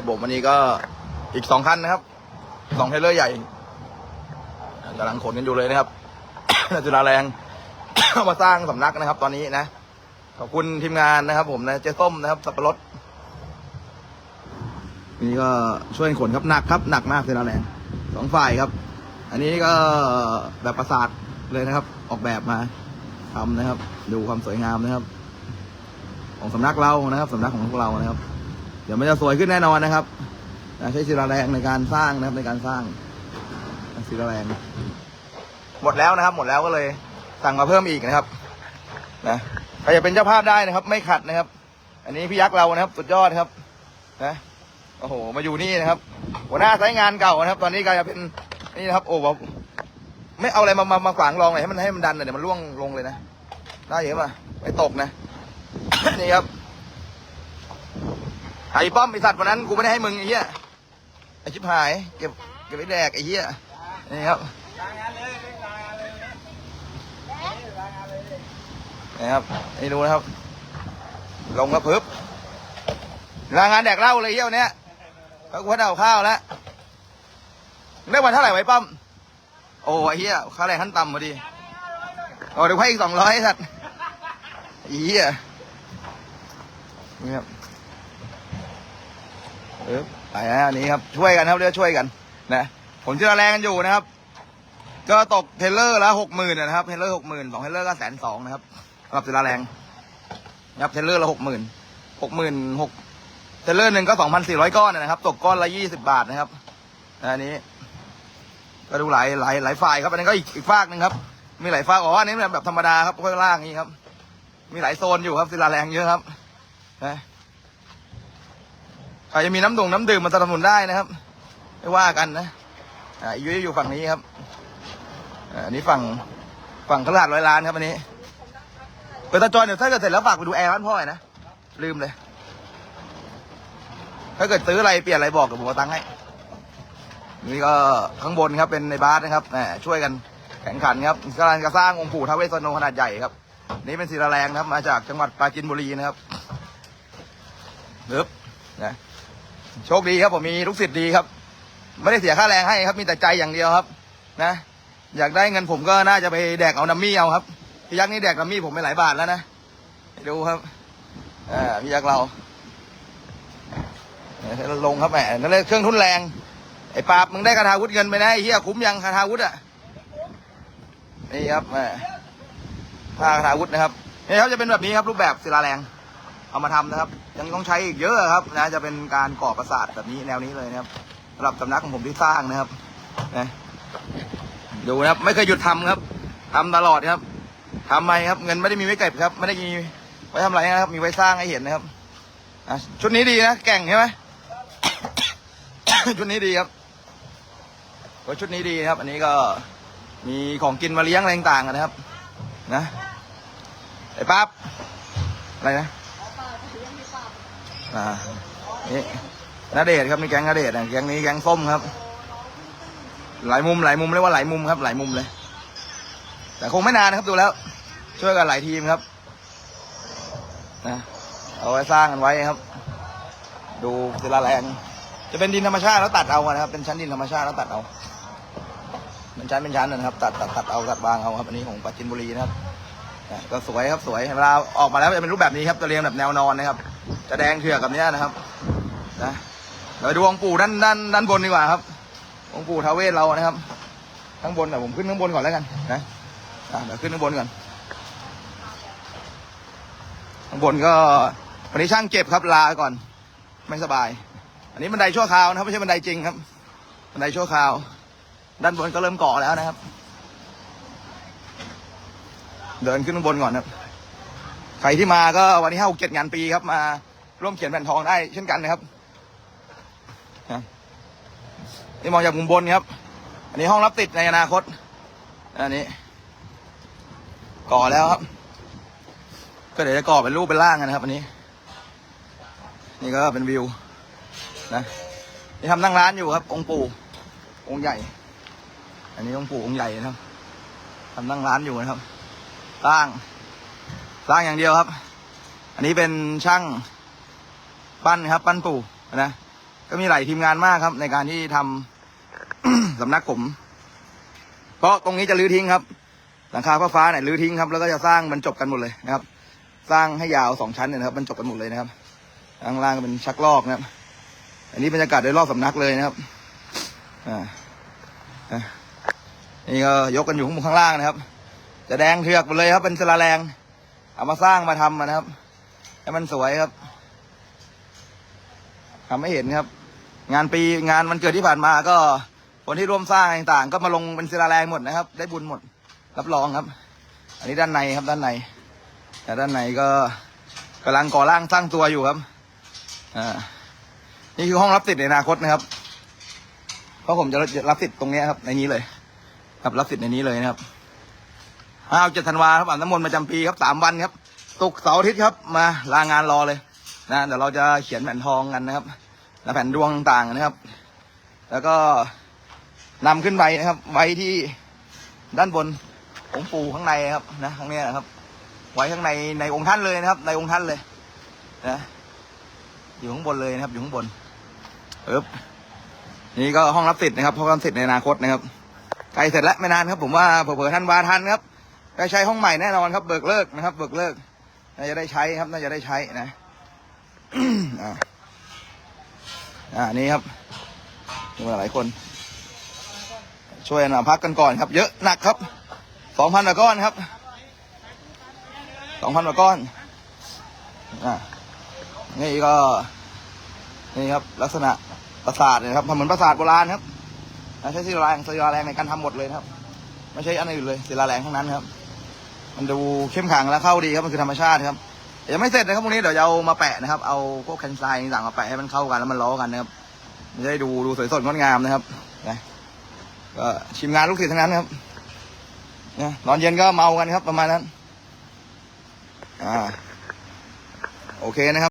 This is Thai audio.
ครับผมวันนี้ก็อีกสองคันนะครับสองเทเลอร์ใหญ่กำลังขนกันอยู่เลยนะครับจุฬาแรงเอามาสร้างสำนักนะครับ ตอนนี้นะ ขอบคุณทีมงานนะครับ ผมนะเจ๊ส้มนะครับสับปะรดนี่ก็ช่วยขนครับหนักครับหนักมากจุฬาแรงสองฝ่ายครับ อันนี้ก็แบบประสาทเลยนะครับ ออกแบบมาทำนะครับ ดูความสวยงามนะครับ ของสำนักเรานะครับสำนักของพวกเรานะครับ ดี๋ยวมันจะสวยขึ้นแน่นอนนะครับใช้ศิลาแรงในการสร้างนะครับในการสร้างศิลาแรง หมดแล้วนะครับ หมดแล้วก็เลยสั่งมาเพิ่มอีกนะครับนะใครจะเป็นเจ้าภาพได้นะครับ ไม่ขัดนะครับ อันนี้พี่ยักษ์เรานะครับ สุดยอดครับนะโอ้โห มาอยู่นี่นะครับ หัวหน้าสายงานเก่านะครับ ตอนนี้กลายเป็นนี่นะครับ โอ้แบบไม่เอาอะไรมามามาขวางรองเลยให้มันให้มันดันหน่อยเดี๋ยวมันร่วงลงเลยนะได้เยอะมาไม่ตกนะนี่ครับ ไอ้ป้อมไอ้สัตว์วันนั้นกูไม่ได้ให้มึงไอ้เหี้ยไอ้ชิบหายเก็บเก็บไว้แดกไอ้เหี้ยนี่ครับนี่ครับนี่ดูนะครับ ลงกระพึบลางงานแดกเหล้าเลยเหี้ยวเนี้ยแล้วกูให้เอาข้าวแล้วได้วันเท่าไหร่ไว้ป้อมโอ้ไอ้เหี้ยค่าแรงขั้นต่ำพอดีโอ้เดี๋ยวให้อีกสองร้อยสัตว์ไอ้เหี้ยนี่ครับ เออไปนะอันนี้ครับช่วยกันครับเรียกช่วยกันนะผมที่เราแรงกันอยู่นะครับ ก็ตกเทรลเลอร์ละหกหมื่นนะครับเทรลเลอร์หกหมื่นสองเทรลเลอร์ก็แสนสองนะครับสำหรับศิลาแรงนะครับเทรลเลอร์ละหกหมื่นหกหมื่นหกเทรลเลอร์หนึ่งก็สองพันสี่ร้อยก้อนนะครับ ตกก้อนละยี่สิบาทนะครับอันนี้ ก็ดูหลายหลายหลายฝ่ายครับอันนี้ก็อีกอีกฝากหนึ่งครับ มีหลายฝากอ๋ออันนี้แบบธรรมดาครับค่อยล่างนี้ครับ มีหลายโซนอยู่ครับศิลาแรงเยอะครับนะ ใครจะมีน้ำดงน้ำดื่มมาสนับสนุนได้นะครับ ไม่ว่ากันนะอ่าอยู่อยู่ฝั่งนี้ครับอ่าอันนี้ฝั่งฝั่งขลาดร้อยล้านครับอันนี้เปิดตาจอยเดี๋ยวถ้าเกิดเสร็จแล้วฝากไปดูแอร์บ้านพ่อหน่อยนะลืมเลย ถ้าเกิดซื้ออะไรเปลี่ยนอะไรบอกกับผมเอาตังค์ให้นี่ก็ข้างบนครับเป็นในบาสนะครับแหมช่วยกันแข่งขันครับกำลังจะสร้างองค์ปู่ท้าวเวสสวรรณขนาดใหญ่ครับ นี่เป็นศิลาแรงครับ มาจากจังหวัดปราจีนบุรีนะครับเลิบนะ โชคดีครับผมมีลูกศิษย์ดีครับ ไม่ได้เสียค่าแรงให้ครับ มีแต่ใจอย่างเดียวครับ นะ อยากได้เงินผมก็น่าจะไปแดกเอานัมมี่เอาครับพี่ยักษ์นี่แดกนัมมี่ผมไปหลายบาทแล้วนะไปดูครับอ่าพี่ยักษ์เราเนี่ยลงครับแหมนั่นเลยเครื่องทุนแรงไอ้ปาบมึงได้คาถาวุธเงินไปนะไอ้เหี้ยคุ้มยังคาถาวุธอะนี่ครับแหมผ้าคาถาวุธนะครับนี่ครับจะเป็นแบบนี้ครับรูปแบบศิลาแรง เอามาทำนะครับ ยังต้องใช้อีกเยอะครับนะจะเป็นการก่อประสาทแบบนี้แนวนี้เลยนะครับสำหรับสำนักของผมที่สร้างนะครับนะดูนะครับไม่เคยหยุดทำครับทำตลอดครับทำไมครับเงินไม่ได้มีไว้เก็บครับ ไม่ได้มีไว้ทำอะไรนะครับ มีไว้สร้างให้เห็นนะครับอะชุดนี้ดีนะแก่งใช่ไหมชุดนี้ดีครับชุดนี้ดีครับ อันนี้ก็มีของกินมาเลี้ยงอะไรต่างๆนะครับ นะไอ้ปั๊บอะไรนะ อ่านี่นาเดชครับนี่แก๊งนาเดชน์นะแก๊งนี้แก๊งส้มครับ หลายมุมหลายมุมเรียกว่าหลายมุมครับหลายมุมเลย แต่คงไม่นานนะครับดูแล้ว ช่วยกันหลายทีมครับนะเอาไว้สร้างกันไว้ครับ ดูศิลาแรง จะเป็นดินธรรมชาติแล้วตัดเอานะครับ เป็นชั้นดินธรรมชาติแล้วตัดเอาเป็นชั้นเป็นชั้นนะครับ ตัดตัดตัดเอาตัดวางเอาครับอันนี้ของปราจินบุรีนะครับก็สวยครับสวยเวลาออกมาแล้วจะเป็นรูปแบบนี้ครับจะเรียงแบบแนวนอนนะครับ จะแดงเถือกกับเนี้ยนะครับนะเดี๋ยวดูองค์ปู่ด้านด้านด้านบนดีกว่าครับ องค์ปู่ทาเวสเรานะครับข้างบนเดี๋ยวผมขึ้นข้างบนก่อนแล้วกันนะเดี๋ยวขึ้นข้างบนก่อนข้างบนก็วันนี้ช่างเก็บครับลาก่อน ไม่สบาย อันนี้บันไดชั่วคราวนะครับไม่ใช่บันไดจริงครับบันไดชั่วคราว ด้านบนก็เริ่มก่อแล้วนะครับ เดินขึ้นข้างบนก่อนครับ ใครที่มาก็วันที่ห้าหกเจ็ดงานปีครับ มาร่วมเขียนแผ่นทองได้เช่นกันนะครับนี่มองจากมุมบนครับ อันนี้ห้องรับติดในอนาคต อันนี้ ก่อแล้วครับ ก็เดี๋ยวจะก่อเป็นรูปเป็นร่างกันนะครับ อันนี้ นี่ก็เป็นวิว นะนี่ทำนั่งร้านอยู่ครับ องค์ปู่องค์ใหญ่ อันนี้องค์ปู่องค์ใหญ่นะครับทำนั่งร้านอยู่นะครับสร้าง สร้างอย่างเดียวครับ อันนี้เป็นช่างปั้นครับ ปั้นปู่นะก็มีหลายทีมงานมากครับ ในการที่ทำสำนักผมเพราะตรงนี้จะรื้อทิ้งครับ หลังคาฟ้าฟ้าเนี่ยรื้อทิ้งครับแล้วก็จะสร้างบรรจบกันหมดเลยนะครับ สร้างให้ยาวสองชั้นเนี่ยนะครับบรรจบกันหมดเลยนะครับข้างล่างก็เป็นชักลอกนะครับ อันนี้บรรยากาศโดยรอบสำนักเลยนะครับอ่านี่ก็ยกกันอยู่ข้างบนข้างล่างนะครับ จะแดงเถือกหมดเลยครับเป็นศิลาแรง เอามาสร้างมาทำนะครับ ให้มันสวยครับทำให้เห็นครับ งานปีงานวันเกิดที่ผ่านมาก็คนที่ร่วมสร้างต่างๆ ก็มาลงเป็นศิลาแรงหมดนะครับ ได้บุญหมด รับรองครับ อันนี้ด้านในครับด้านในแต่ด้านในก็กำลังก่อร่างสร้างตัวอยู่ครับอ่านี่คือห้องรับสิทธิ์ในอนาคตนะครับ เพราะผมจะรับสิทธิ์ตรงนี้ครับ ในนี้เลย ครับรับสิทธิ์ในนี้เลยนะครับ อ้าวเจ็ดธันวาครับอ่านน้ำมนต์ประจำปีครับสามวันครับตุกเสาร์อาทิตย์ครับ มาลางานรอเลยนะเดี๋ยวเราจะเขียนแผ่นทองกันนะครับและแผ่นดวงต่างๆนะครับ แล้วก็นำขึ้นไปนะครับ ไว้ที่ด้านบนองค์ปู่ข้างในครับนะข้างนี้นะครับ ไว้ข้างในในองค์ท่านเลยนะครับ ในองค์ท่านเลยนะอยู่ข้างบนเลยนะครับ อยู่ข้างบนเอ๊บนี่ก็ห้องรับสิทธิ์นะครับห้องรับสิทธิ์ในอนาคตนะครับใกล้เสร็จแล้วไม่นานครับ ผมว่าเผื่อๆท่านวาทันครับ ได้ใช้ห้องใหม่แน่นอนครับ เบิกเลิกนะครับ เบิกเลิกน่าจะได้ใช้ครับน่าจะได้ใช้นะอ่าอ่านี่ครับมีหลายคน ช่วยนะพักกันก่อนครับ เยอะหนักครับสองพันกว่าก้อนครับสองพันกว่าก้อนอ่านี่ก็ นี่ครับ ลักษณะปราสาทนะครับทำเหมือนปราสาทโบราณครับใช้ศิลาแรงศิลาแรงในการทำหมดเลยครับ ไม่ใช่อันอื่นเลยศิลาแรงทั้งนั้นครับ มันดูเข้มขังและเข้าดีครับมันคือธรรมชาติครับยังไม่เสร็จนะครับพวกนี้เดี๋ยวจะเอามาแปะนะครับ เอาพวกแคนไซน์ต่างมาแปะให้มันเข้ากันแล้วมันล้อกันนะครับมันจะได้ดูดูสวยสดงดงามนะครับนะก็ชิมงานลูกศิษย์ทั้งนั้นครับนะนอนเย็นก็เมากันครับ ประมาณนั้น อ่า โอเคนะครับ